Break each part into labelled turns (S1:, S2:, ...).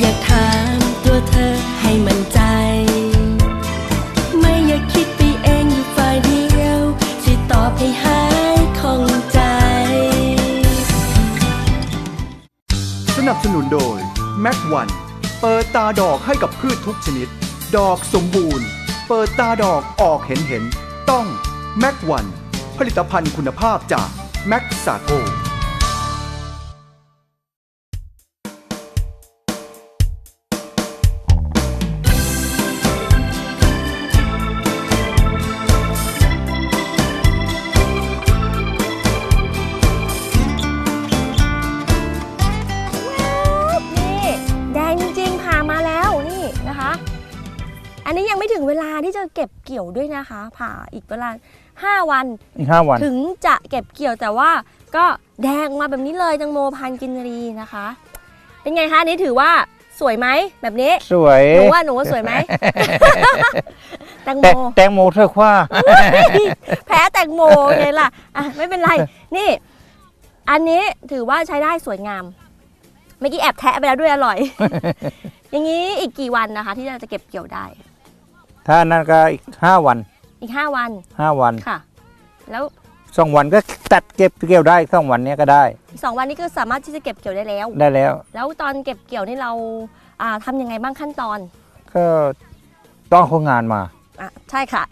S1: อยากถามตัวเธอให้มั่นใจ ไม่อยากคิดไปเองอยู่ฝ่ายเดียวช่ตอบให้หายของใจ
S2: สนับสนุนโดย แม็กวัน เปิดตาดอกให้กับพืชทุกชนิด ดอกสมบูรณ์ เปิดตาดอกออกเห็นเห็น ต้องแม็กวัน ผลิตภัณฑ์คุณภาพจากแม็กซาโก
S3: ด้วยนะคะ ผ่าอีกเวลา5วัน
S4: อีกห้าวัน
S3: ถึงจะเก็บเกี่ยวแต่ว่าก็แดงมาแบบนี้เลยจังโมพันธุ์กินรีนะคะ เป็นไงคะอันนี้ถือว่าสวยไหมแบบนี้
S4: สวย
S3: หนูว่าหนูว่าสวยไหม แตงโม
S4: แต่แตงโมเธอคว้า
S3: แพ้แตงโมไงล่ะอะไม่เป็นไร นี่ อันนี้ถือว่าใช้ได้สวยงาม เมื่อกี้แอบแทะไปแล้วด้วยอร่อย อย่างนี้อีกกี่วันนะคะ ที่เราจะเก็บเกี่ยวได้
S4: ถ้านั้นก็อีกห้าวัน
S3: อีก5วัน
S4: ห้าวัน
S3: ค่ะ แล้ว
S4: สองวันก็ตัดเก็บเกี่ยวได้สองวันเนี้ยก็ได้
S3: อีกสองวันนี้ก็สามารถที่จะเก็บเกี่ยวได้แล้ว
S4: ได้แล้ว
S3: แล้วตอนเก็บเกี่ยวนี่เราอ่าทำยังไงบ้างขั้นตอน
S4: ก็ต้องคนงานมา
S3: อะใช่ค่ะ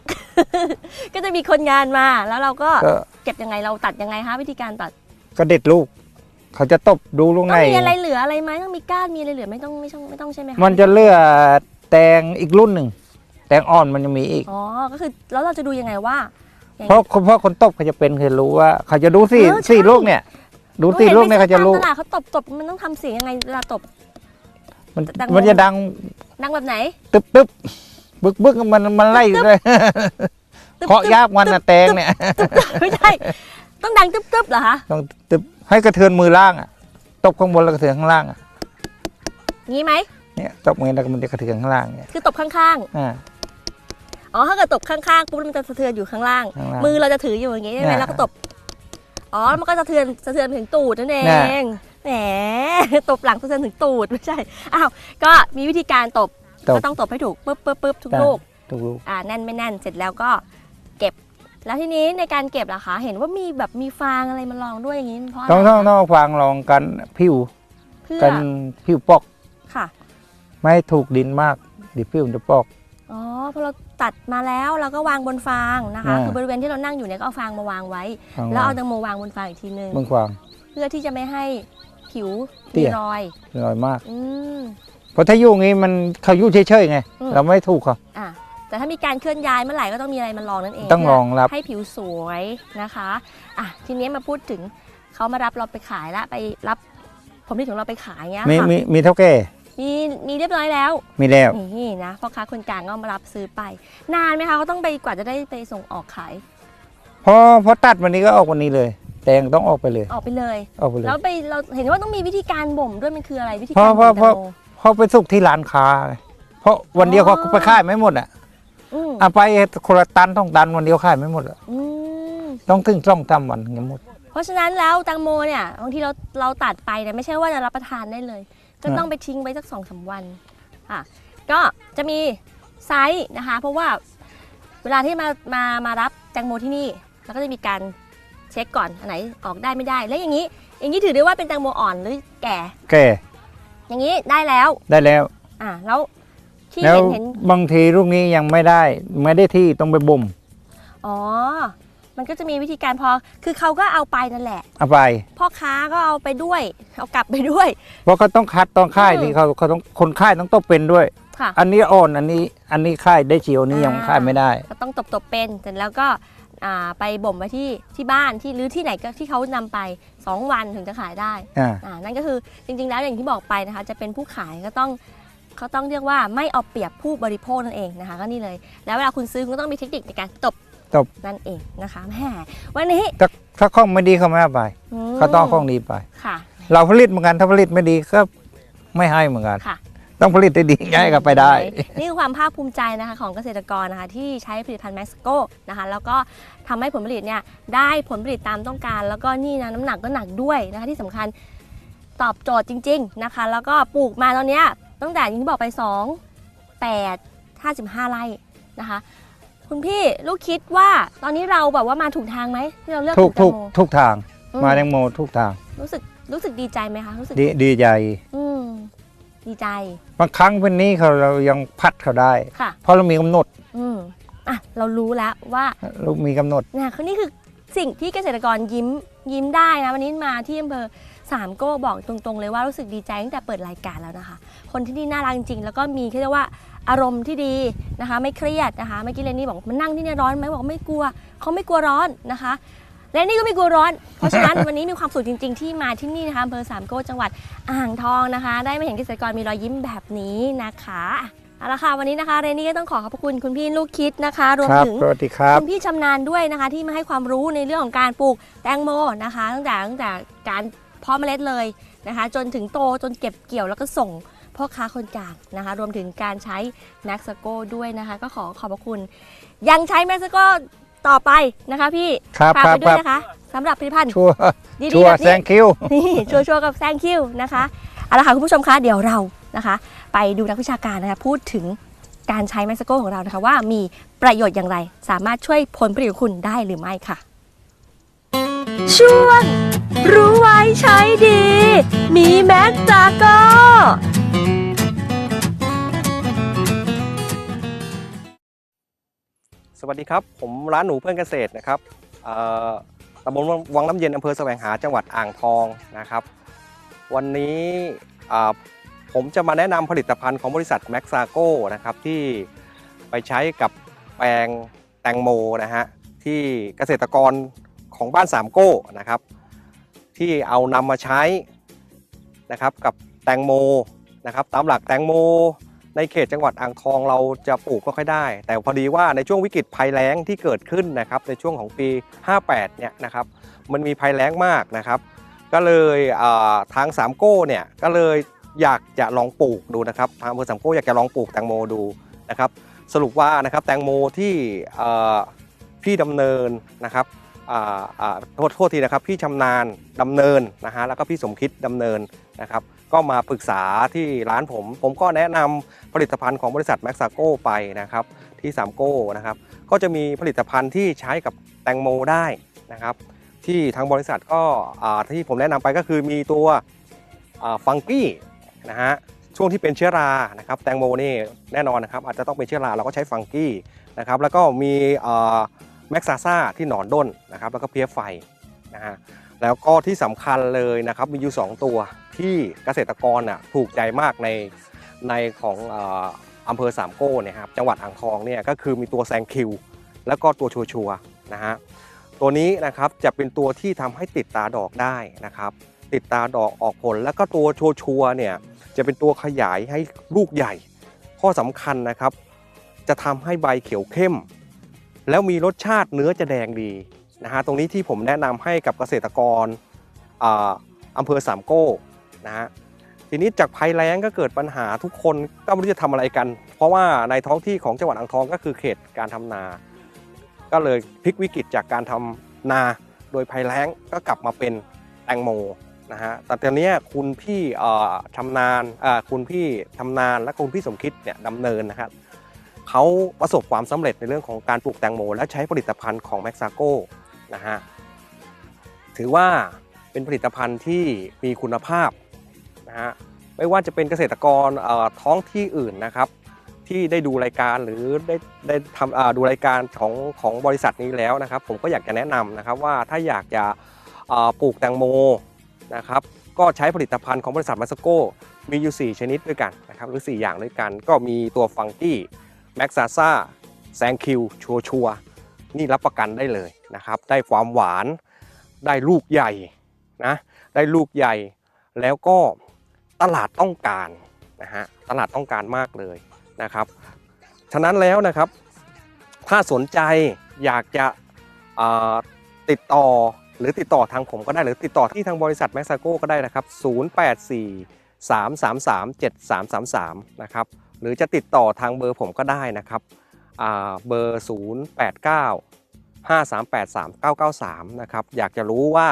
S3: ก็จะมีคนงานมาแล้วเราก็
S4: ก็
S3: เก็บยังไงเราตัดยังไงคะวิธีการตัด
S4: ก็เด็ดลูก เขาจะตบดูลูก
S3: ต้
S4: ใน
S3: องมีอะไรเหลืออะไรไหมต้องมีก้านมีอะไรเหลือไม่ต้องไม่ต้องไม่ต้องใช่ไหมคะ
S4: มันจะเลือกแตงอีกรุ่นหนึ่ง แตงอ่อนมันจะมีอีก
S3: อ๋อ ก็คือแล้วเราจะดูยังไงว่าอย่าง
S4: เพราะเพราะคนตบเขาจะเป็นคือรู้ว่า เขาจะดูสี่
S3: เออใช่
S4: สี่ลูกเนี่ย ดูสี่ลูกเนี่ยเขาจะรู้
S3: ตามตลาดเขาตบตบมันต้องทำเสียงยังไงเวลาตบ
S4: มัน
S3: แตงโม
S4: มันจะดัง
S3: ดังแบบไหน
S4: ตึ๊บตึ๊บบึกบึกมันมันไล่เลย
S3: ตึ๊บ
S4: เคาะยากมันนะแตงเนี่ย
S3: ไม่ใช่ ต้องดังตึ๊บตึ๊บเหรอคะ
S4: ต้องตึ๊บให้กระเทือนมือล่างอะตบข้างบนแล้วกระเทือนข้างล่างอะ
S3: งี้ไหม
S4: เนี่ยตบมือแล้วก็มันจะกระเทือนข้างล่างเนี่ย
S3: คือตบข้าง
S4: อ่า
S3: ๆ อ๋อถ้าเกิดตบข้างๆปุ๊บมันจะสะเทือนอยู่ข้างล่าง
S4: ข้างล่าง
S3: มือเราจะถืออยู่อย่างงี้ใช่ไหม
S4: อ่า
S3: แล้วก็ตบ อ๋อมันก็สะเทือนสะเทือนไปถึงตูดนั่นเอ
S4: น่ะ
S3: งแหม ตบหลังสะเทือนถึงตูดไม่ใช่อ้าวก็มีวิธีการตบ
S4: ตบ
S3: ก็ต้องตบให้ถูกปึ๊บปึ๊บปึ๊บทุก
S4: จ้ะ
S3: ลูก
S4: ทุกลูก
S3: อ่าแน่นไม่แน่นเสร็จแล้วก็เก็บ แล้วทีนี้ในการเก็บล่ะคะ เห็นว่ามีแบบมีฟางอะไรมาลองด้วยอย่างนี้เพราะอะไร
S4: ต้องต้องต้องฟังลองกันผิว
S3: เพื่อ
S4: กันผิวปอก
S3: ค่ะ
S4: ไม่ให้ถูกดินมากเดิผิวมันจะปอก
S3: อ๋อพอเราตัดมาแล้วเราก็วางบนฟางนะคะ
S4: อ่า
S3: คือบริเวณที่เรานั่งอยู่เนี่ยก็เอาฟางมาวางไว้
S4: ฟัง
S3: แล้วเอาแตังโมวางบนฟางอีกทีนึง
S4: เบื้องควาง
S3: เพื่อที่จะไม่ให้ผิว
S4: เตี้
S3: มี
S4: ย
S3: รอย
S4: ลอยมาก
S3: อืม
S4: เพราะถ้าอยู่งี้มันเขาอยู่เฉยๆไง
S3: อืม
S4: เราไม่ถูกเขา
S3: อะแต่ถ้ามีการเคลื่อนย้ายเมื่อไหร่ก็ต้องมีอะไรมาลองนั่นเอง
S4: ต้องรองรับ
S3: ให้ผิวสวยนะคะอะทีนี้มาพูดถึงเขามารับเราไปขายละไปรับผลผลิตของเราไปขายเงี้ย
S4: มี
S3: ค่ะ
S4: มีมีเท่าแก่
S3: มีมีเรียบร้อยแล้ว
S4: มีแล้ว
S3: นี่นะพ่อค้าคนกลางก็มารับซื้อไป นานไหมคะเขาต้องไปกว่าจะได้ไปส่งออกขาย
S4: พอพอตัดวันนี้ก็ออกวันนี้เลย แตงต้องออกไปเลย
S3: ออกไปเลย
S4: ออกไปเลย
S3: แล้วไปเราเห็นว่าต้องมีวิธีการบ่มด้วยมันคืออะไรวิธี
S4: เพ
S3: การ
S4: ราะ
S3: บ่ม
S4: เพราะ
S3: แตงโม
S4: เพราะไปสุกที่ร้านค้าไงเพราะวันเดียว
S3: อ๋
S4: เขา
S3: อ
S4: ไปขายไม่หมดอะ
S3: อืม
S4: เอาไปคนละตันต้องตันวันเดียวขายไม่หมดอะ
S3: อืม
S4: ต้องถึงต้องทำวันถึงจะหมด
S3: เพราะฉะนั้นแล้วแตงโมเนี่ยบางทีเราเราตัดไปเนี่ยไม่ใช่ว่าจะรับประทานได้เลย ก็
S4: อ่า
S3: ต้องไปทิ้งไว้สักสองสามวันอะก็จะมีไซส์นะคะ เพราะว่าเวลาที่มามามารับแตงโมที่นี่เราก็จะมีการเช็คก่อนอันไหนออกได้ไม่ได้ แล้วอย่างนี้ อย่างนี้ถือได้ว่าเป็นแตงโมอ่อนหรือแก่
S4: แก่
S3: อย่างนี้ได้แล้ว
S4: ได้แล้ว
S3: อะแล้วที่
S4: แล้ว
S3: เห็นเห็น
S4: บางทีลูกนี้ยังไม่ได้ ไม่ได้ที่ต้องไปบ่ม
S3: อ๋อ มันก็จะมีวิธีการพอ คือเขาก็เอาไปนั่นแหละ
S4: เอาไป
S3: พ่อค้าก็เอาไปด้วย เอากลับไปด้วย
S4: เพราะเขาต้องคัดต้องค่าย
S3: อืม
S4: นี่เขาเขาต้องคนค่ายต้องต้องเป็นด้วย
S3: ค่ะ
S4: อันนี้อ่อนอันนี้อันนี้ค่ายได้เฉียวอันนี้ยังค่ายไม่ได้
S3: ก็ต้องตบตบๆเป็นเสร็จแล้วก็อ่าไปบ่มไว้ที่ที่บ้านที่หรือที่ไหนก็ที่เขานำไป 2 วันถึงจะขายได้
S4: อ่า
S3: อ่านั่นก็คือจริงๆ แล้วอย่างที่บอกไปนะคะ จะเป็นผู้ขายก็ต้องเขาต้องเรียกว่าไม่เอาเปรียบผู้บริโภคนั่นเองนะคะ ก็นี่เลย แล้วเวลาคุณซื้อคุณก็ต้องมีเทคนิคในการตบ
S4: ตบ
S3: นั่นเองนะคะแหมวันนี้
S4: ถ้าถ้าข้องไม่ดีเขาไม่เอาไป
S3: ม
S4: เขาต้องเอาข้องดีไป
S3: ค่ะ
S4: เราผลิตเหมือนกันถ้าผลิตไม่ดีก็ไม่ให้เหมือนกัน
S3: ค่ะ
S4: ต้องผลิตได้ดีย้ายกลับไปได้
S3: นี่คือความภาคภูมิใจนะคะของเกษตรกรนะคะที่ใช้ผลิตภัณฑ์แม็กซ์โกนะคะแล้วก็ทำให้ผลผลิตเนี่ยได้ผลผลิตตามต้องการ แล้วก็นี่นะน้ำหนักก็หนักด้วยนะคะที่สำคัญตอบโจทย์จริง ๆนะคะ แล้วก็ปลูกมาตอนเนี้ยตั้งแต่อย่างที่บอกไป 2 8 55ไร่นะคะ คุณพี่ลูกคิดว่าตอนนี้เราแบบว่ามาถูกทางไหมที่เราเลือก
S4: ทุก
S3: ปลู
S4: ทุก
S3: แตงโม
S4: ทุกทาง
S3: อื
S4: มาแตงโมทุกทาง
S3: รู้สึกรู้สึกดีใจไหมคะรู้สึก
S4: ดีดีใจ
S3: อืมดีใจ
S4: บางครั้งวันนี้เขาเรายังพัดเขาได้
S3: ค่ะ
S4: เพราะเรามีกำหนด
S3: อืมอะเรารู้แล้วว่า
S4: เรามีกำหนด
S3: เนี่ยคือนี่คือสิ่งที่เกษตรกรยิ้มยิ้มได้นะวันนี้มาที่อำเภอสามโก้บอกตรงๆ เลยว่ารู้สึกดีใจตั้งแต่เปิดรายการแล้วนะคะ คนที่นี่น่ารักจริงๆแล้วก็มีเขาเรียกว่าอารมณ์ที่ดี นะคะไม่เครียดนะคะเมื่อกี้เรนนี่บอกมันนั่งที่เนี่ยร้อนไหมบอกไม่กลัวเขาไม่กลัวร้อนนะคะเรนนี่ก็ไม่กลัวร้อน เพราะฉะนั้นวันนี้มีความสุขจริง ๆ ที่มาที่นี่นะคะอำเภอสามโก้จังหวัดอ่างทองนะคะ ได้มาเห็นเกษตรกรมีรอยยิ้มแบบนี้นะคะเอาละค่ะวันนี้นะคะเรนนี่ก็ต้องขอขอบพระคุณคุณพี่ลูกคิดนะคะ รวม
S4: ครับ
S3: ถึง
S4: สวัสดีครับ
S3: คุณพี่ชำนาญด้วยนะคะ ที่มาให้ความรู้ในเรื่องของการปลูกแตงโมนะคะ ตั้งแต่ตั้งแต่การเพาะเมล็ดเลยนะคะ จนถึงโตจนเก็บเกี่ยวแล้วก็ส่ง พ่อค้าคนกลางนะคะ รวมถึงการใช้แม็กซ์โกด้วยนะคะ ก็ขอขอบพระคุณ ยังใช้แม็กซ์โกต่อไปนะคะพี่
S4: ครับ
S3: ฝาก
S4: ครั
S3: ไป
S4: บ
S3: ด้ว
S4: ครั
S3: ย
S4: บ
S3: นะคะสำหรับผลิตภัณฑ์
S4: ชัวร์
S3: ดี
S4: ชั
S3: ๆ
S4: ว
S3: แบ
S4: ร์
S3: บ
S4: แซ
S3: นี้
S4: งคิว
S3: นี่ชัวร์ๆกับ thank you นะคะเอาละค่ะคุณผู้ชมคะเดี๋ยวเรานะคะ ไปดูนักวิชาการนะคะพูดถึงการใช้แมสโกของเรานะคะ ว่ามีประโยชน์อย่างไร สามารถช่วยผลผลิตของคุณได้หรือไม่ค่ะ ช่วง รู้ไว้ใช้ดี มีแม็กจาก็
S5: สวัสดีครับ ผมร้านหนูเพื่อนเกษตรนะครับตำบลวังน้ำเย็นอำเภอแสวงหาจังหวัดอ่างทองนะครับ วันนี้ผมจะมาแนะนำผลิตภัณฑ์ของบริษัทแม็กซาโกนะครับที่ไปใช้กับแปลงแตงโมนะฮะที่เกษตรกรของบ้านสามโก้นะครับ ที่เอานำมาใช้นะครับกับแตงโมนะครับตามหลักแตงโม ในเขตจังหวัดอ่างทองเราจะปลูกก็ค่อยได้ แต่พอดีว่าในช่วงวิกฤตภัยแล้งที่เกิดขึ้นนะครับในช่วงของปี 58 เนี่ยนะครับมันมีภัยแล้งมากนะครับ ก็เลยทางสามโก้เนี่ยก็เลยอยากจะลองปลูกดูนะครับทางอำเภอสามโก้อยากจะลองปลูกแตงโมดูนะครับสรุปว่านะครับแตงโมที่พี่ดำเนินนะครับอ่าอ่าโทษโทษทีนะครับพี่ชำนาญดำเนินนะฮะแล้วก็พี่สมคิดดำเนินนะครับ ก็มาปรึกษาที่ร้านผม ผมก็แนะนำผลิตภัณฑ์ของบริษัทแม็กซาโกไปนะครับที่สามโก้นะครับก็จะมีผลิตภัณฑ์ที่ใช้กับแตงโมได้นะครับ ที่ทางบริษัทก็ที่ผมแนะนำไปก็คือมีตัวฟังกี้นะฮะช่วงที่เป็นเชื้อรานะครับแตงโมนี่แน่นอนนะครับอาจจะต้องเป็นเชื้อราเราก็ใช้ฟังกี้นะครับแล้วก็มีแม็กซาซ่าที่หนอนด้นนะครับแล้วก็เพี้ยไฟนะฮะ แล้วก็ที่สำคัญเลยนะครับมีอยู่ 2 ตัวที่เกษตรกรน่ะถูกใจมากในในของอออำเภอสามโก้เนี่ยครับจังหวัดอ่างทองเนี่ยก็คือมีตัวแซงคิว แล้วก็ตัวชัวชัวนะฮะตัวนี้นะครับจะเป็นตัวที่ทำให้ติดตาดอกได้นะครับ ติดตาดอกออกผล แล้วก็ตัวชัวชัวเนี่ยจะเป็นตัวขยายให้ลูกใหญ่ ข้อสำคัญนะครับ จะทำให้ใบเขียวเข้ม แล้วมีรสชาติเนื้อจะแดงดี นะฮะตรงนี้ที่ผมแนะนำให้กับเกษตรกรอ่าอำเภอสามโก้นะฮะทีนี้จากภัยแล้งก็เกิดปัญหาทุกคนก็ไม่รู้จะทำอะไรกัน เพราะว่าในท้องที่ของจังหวัดอ่างทองก็คือเขตการทำนา ก็เลยพลิกวิกฤตจากการทำนาโดยภัยแล้งก็กลับมาเป็นแตงโมนะฮะแต่ตอนนี้คุณพี่เอ่อชำนาญอ่าคุณพี่ทำนานและคุณพี่สมคิดเนี่ยดำเนินนะครับเขาประสบความสำเร็จในเรื่องของการปลูกแตงโม และใช้ผลิตภัณฑ์ของแม็กซาโก นะฮะถือว่าเป็นผลิตภัณฑ์ที่มีคุณภาพนะฮะไม่ว่าจะเป็นเกษตรกรท้องที่อื่นนะครับที่ได้ดูรายการหรือได้ได้ทำดูรายการของของบริษัทนี้แล้วนะครับ ผมก็อยากจะแนะนำนะครับว่าถ้าอยากจะปลูกแตงโมนะครับ ก็ใช้ผลิตภัณฑ์ของบริษัทมาสโกมีอยู่ 4 ชนิดด้วยกันนะครับหรือ 4 อย่างด้วยกัน ก็มีตัวฟังกี้แม็กซาซ่าแซงคิวชัวชัว นี่รับประกันได้เลยนะครับ ได้ความหวานได้ลูกใหญ่นะได้ลูกใหญ่ แล้วก็ตลาดต้องการนะฮะตลาดต้องการมากเลยนะครับ ฉะนั้นแล้วนะครับ ถ้าสนใจอยากจะติดต่อหรือติดต่อทางผมก็ได้หรือติดต่อที่ทางบริษัทแม็กซาโกก็ได้นะครับ 084 333 7333 นะครับ หรือจะติดต่อทางเบอร์ผมก็ได้นะครับ เบอร์ 089 5383 993 นะครับ อยากจะรู้ว่า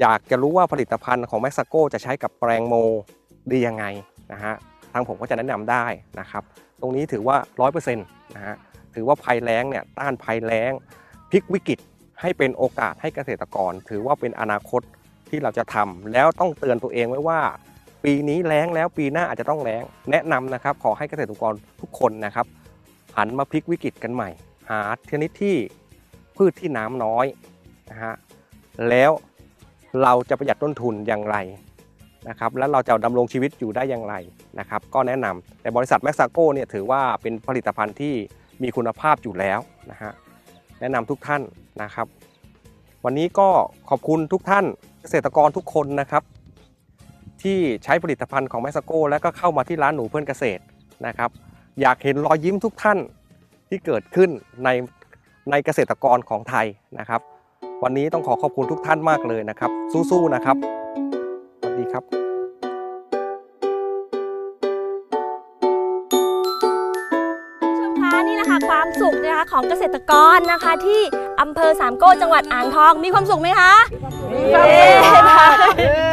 S5: อยากจะรู้ว่าผลิตภัณฑ์ของแม็กซาโกจะใช้กับแปลงโมดียังไงนะฮะ ทางผมก็จะแนะนำได้นะครับ ตรงนี้ถือว่า 100%นะฮะ ถือว่าภัยแล้งเนี่ยต้านภัยแล้งพลิกวิกฤตให้เป็นโอกาสให้เกษตรกร ถือว่าเป็นอนาคตที่เราจะทำแล้วต้องเตือนตัวเองไว้ว่า ปีนี้แล้งแล้วปีหน้าอาจจะต้องแล้ง แนะนำนะครับขอให้เกษตรกรทุกคนนะครับ หันมาพลิกวิกฤตกันใหม่ หาชนิดที่พืชที่น้ำน้อยนะฮะแล้วเราจะประหยัดต้นทุนอย่างไรนะครับแล้วเราจะดำรงชีวิตอยู่ได้อย่างไรนะครับก็แนะนำแต่บริษัทแม็กซาโกเนี่ยถือว่าเป็นผลิตภัณฑ์ที่มีคุณภาพอยู่แล้วนะฮะแนะนำทุกท่านนะครับ วันนี้ก็ขอบคุณทุกท่านเกษตรกรทุกคนนะครับ ที่ใช้ผลิตภัณฑ์ของแมสโกแล้วก็เข้ามาที่ร้านหนูเพื่อนเกษตรนะครับ อยากเห็นรอยยิ้มทุกท่านที่เกิดขึ้นในในเกษตรกรของไทยนะครับ วันนี้ต้องขอขอบคุณทุกท่านมากเลยนะครับ สู้ๆนะครับสวัสดีครับ
S3: ชมคะนี่แหละค่ะความสุขนะคะของเกษตรกรนะคะที่อำเภอสามโก้จังหวัดอ่างทองมีความสุขไหมคะเย้ค่ะ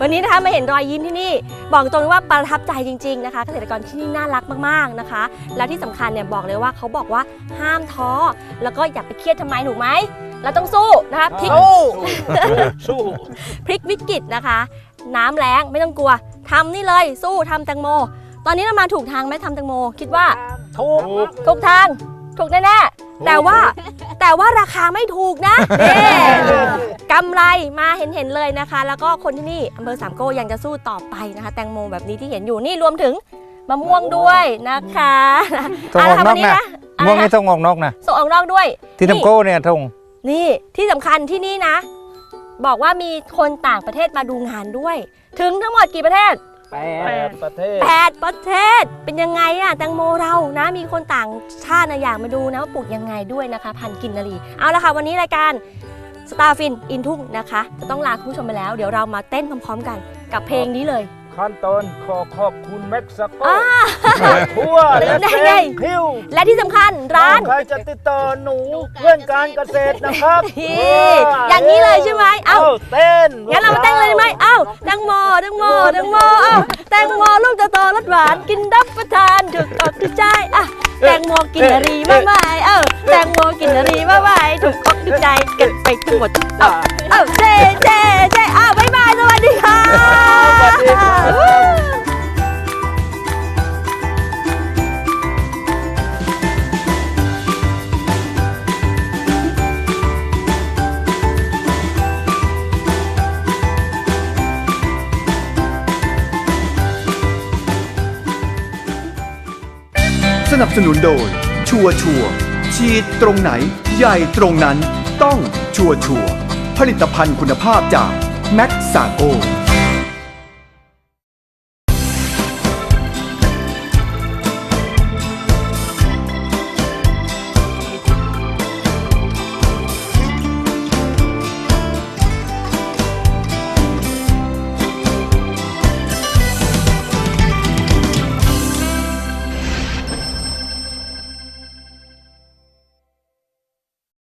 S3: วันนี้นะคะมาเห็นรอยยิ้มที่นี่ บอกตรงเลยว่าประทับใจจริง ๆนะคะ เกษตรกรที่นี่น่ารักมากๆนะคะ แล้วที่สำคัญเนี่ยบอกเลยว่าเขาบอกว่าห้ามท้อ แล้วก็อย่าไปเครียดทำไมถูกไหมเราต้องสู้นะคะพลิก
S4: สู้
S3: พลิกวิกฤตนะคะ น้ำแรงไม่ต้องกลัวทำนี่เลยสู้ทำแตงโม ตอนนี้เรามาถูกทางไหมทำแตงโม คิดว่า
S4: ถูก
S3: ถูกทาง ถูกแน่ๆ แต่ว่าแต่ว่าราคาไม่ถูกนะนี่กำไรมาเห็นๆเลยนะคะ แล้วก็คนที่นี่อำเภอสามโก้ยังจะสู้ต่อไปนะคะ แตงโมแบบนี้ที่เห็นอยู่นี่รวมถึงมะม่วงด้วยนะคะ
S4: ส่งออกนอกนะ
S3: เาละค่ะวั
S4: ม่วง
S3: อะไร
S4: นี่
S3: นะ
S4: ส่งออกนอกนะ
S3: ส่งออกนอกด้วย
S4: ที่
S3: นี่
S4: ทำโก้เนี่ยทง
S3: นี่ที่สำคัญที่นี่นะ บอกว่ามีคนต่างประเทศมาดูงานด้วย ถึงทั้งหมดกี่ประเทศ
S4: แปดประเทศ
S3: 8ประเทศเป็นยังไงอะแตงโมเรานะ มีคนต่างชาตินะอยากมาดูนะว่าปลูกยังไงด้วยนะคะ พันธุ์กินนารีเอาละค่ะ วันนี้รายการสตาร์ฟินอินทุ่งนะคะ จะต้องลาคุณผู้ชมไปแล้ว เดี๋ยวเรามาเต้นพร้อมๆกันกับเพลงนี้เลย
S6: ขั้นตอนขอขอบคุณเม็กซิโก
S3: อ่า
S6: ทั่วและ
S3: ได้
S6: แซ
S3: ไง
S6: งคิว
S3: และที่สำคัญร้าน
S6: ใครจะติดต่อหนูเพื่อนการเกษตรนะครับ
S3: นี่อย่างนี้เลยใช่ไหมเอ้า
S6: เต้น
S3: งั้นเรามาเต้นเลยไหมเอ้าแตงโมแตงโมแตงโมเอ้าแตงโมลูกจะโตรสหวาน กินรับประทานถูกอกถูกใจอะแตงโมกินนารีมากมายเอ้าแตงโมกินนารีมากมายถูกอกถูกใจกันไปทั้งหมดเอ้าเอ้าเจ๊เจ๊เจ๊อ้าวบ๊ายบายสวัสดีค่ะ
S6: สวัสดีครับ
S2: สนับสนุนโดย ชัวร์ชัวร์ฉีดตรงไหน ใหญ่ตรงนั้น ต้องชัวร์ชัวร์ผลิตภัณฑ์คุณภาพจาก แม็กซาโก